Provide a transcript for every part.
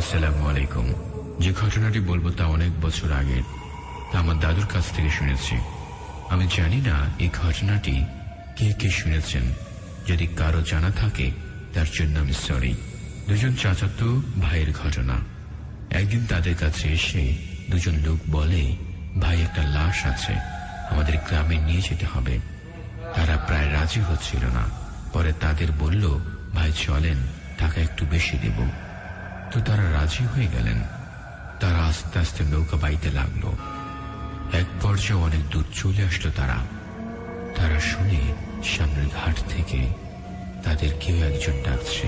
আসসালামু আলাইকুম। যে ঘটনাটি বলব তা অনেক বছর আগের, তা আমার দাদুর কাছ থেকে শুনেছি। আমি জানি না এই ঘটনাটি কে কে শুনেছেন। যদি কারও জানা থাকে, তার জন্য আমি সরি দুজন চাচাতো ভাইয়ের ঘটনা। একদিন তাদের কাছে এসে দুজন লোক বলে, ভাই, একটা লাশ আছে, আমাদের গ্রামে নিয়ে যেতে হবে। তারা প্রায় রাজি হচ্ছিল না। পরে তাদের বলল, ভাই, চলেন, টাকা একটু বেশি দেব। তো তারা রাজি হয়ে গেলেন। তারা আস্তে আস্তে নৌকা বাইতে লাগল। এক পর্যায়ে অনেক দূর চলে আসলো তারা। তারা শুনে সামনের ঘাট থেকে তাদের কেউ একজন ডাকছে।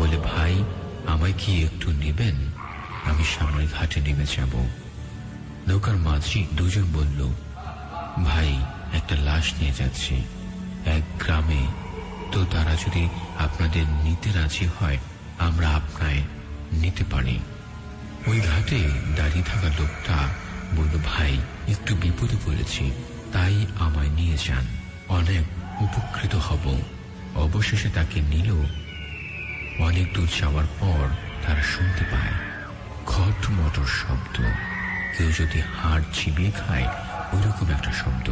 বলে, ভাই, আমায় কি একটু নেবেন? আমি সামনের ঘাটে নেমে যাব। নৌকার মাঝি দুজন বলল, ভাই, একটা লাশ নিয়ে যাচ্ছি। এক গ্রামে। তো তারা যদি আপনাদের নিতে রাজি হয় আমরা আপনায় নিতে পারি। ওই ঘাটে দাঁড়িয়ে থাকা লোকটা বলল, ভাই, একটু বিপদে পড়েছি, তাই আমায় নিয়ে যান। অনেক উপকৃত হব। অবশেষে তাকে নিল। অনেক দূর যাওয়ার পর তারা শুনতে পায় খট মটর শব্দ। কেউ যদি হাড় চিবিয়ে খায়, ওইরকম একটা শব্দ।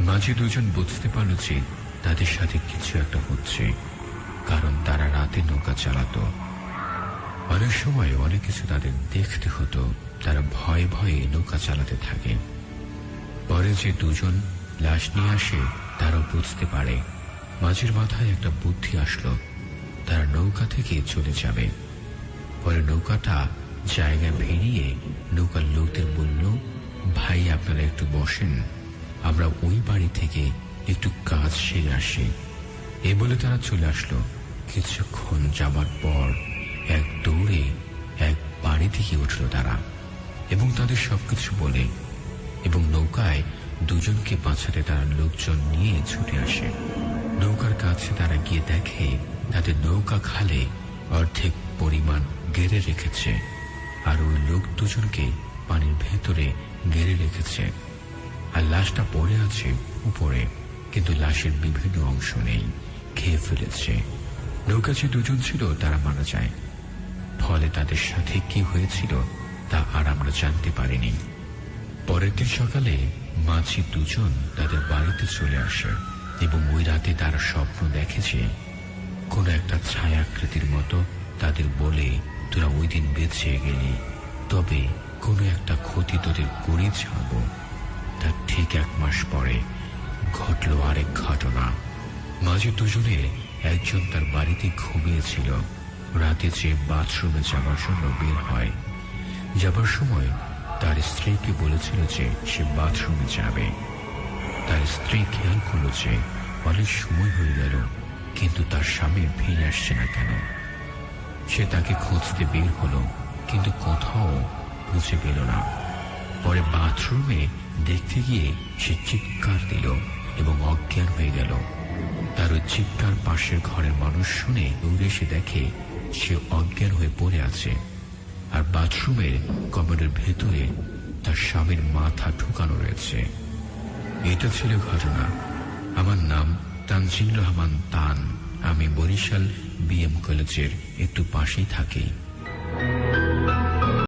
মাঝে দুজন বুঝতে পারল যে তাদের সাথে কিছু একটা হচ্ছে। কারণ তারা রাতে নৌকা চালাতো। অনেক সময় অনেক কিছু তাদের দেখতে হতো। তারা ভয়ে ভয়ে নৌকা চালাতে থাকে। পরে যে দুজন লাশ নিয়ে আসে, তারাও বুঝতে পারে। মাঝের মাথায় একটা বুদ্ধি আসলো। তারা নৌকা থেকে চলে যাবে। পরে নৌকাটা জায়গায় ভেরিয়ে নৌকার লোকদের বলল, ভাই, আপনারা একটু বসেন। আমরা ওই বাড়ি থেকে একটু কাজ সেরে আসি। এ বলে তারা চলে আসলো। কিছুক্ষণ যাবার পর এক দৌড়ে এক বাড়ি থেকে উঠল তারা এবং তাদের সবকিছু বলে এবং নৌকায় দুজনকে বাঁচাতে তারা লোকজন নিয়ে ছুটে আসে। নৌকার কাছে তারা গিয়ে দেখে তাদের নৌকা খালে অর্ধেক পরিমাণ গেড়ে রেখেছে আর ওই লোক দুজনকে পানির ভেতরে গেড়ে রেখেছে। আর লাশটা পড়ে আছে উপরে, কিন্তু লাশের বিভিন্ন অংশ নেই। খেয়ে ফেলেছে নৌকা যে দুজন ছিল, তারা মারা যায়। ফলে তাদের সাথে কি হয়েছিল, তা আর আমরা জানতে পারিনি। পরের দিন সকালে, মাঝি দুজন তাদের বাড়িতে চলে আসে এবং ওই রাতে তারা স্বপ্ন দেখেছে কোন একটা ছায়াকৃতির মতো তাদের বলে, তোরা ওই দিন বেঁচে গেলি। তবে কোনো একটা ক্ষতি তোদের করে ছাড়ব। তার ঠিক এক মাস পরে ঘটল আরেক মাঝে দুজনে একজন তার বাড়িতে ঘুমিয়েছিল। রাতে যে বাথরুমে যাবার জন্য বের হয়। যাবার সময় তার স্ত্রীকে বলেছিল যে সে বাথরুমে যাবে। তার স্ত্রী খেয়াল করল যে অনেক সময় হয়ে গেল, কিন্তু তার স্বামী ফিরে আসছে না কেন। সে তাকে খুঁজতে বের হলো, কিন্তু কোথাও খুঁজে পেল না। পরে বাথরুমে দেখতে গিয়ে সে চিৎকার দিল এবং অজ্ঞান হয়ে গেল। তার চিৎকার পাশের ঘরের মানুষ শুনে দৌড়ে এসে দেখে সে অজ্ঞান হয়ে পড়ে আছে। আর বাথরুমের কমরের ভেতরে তার স্বামীর মাথা ঢুকানো রয়েছে। এটা ছিল ঘটনা। আমার নাম তানজিল রহমান তান। আমি বরিশাল বিএম কলেজের একটু পাশেই থাকি।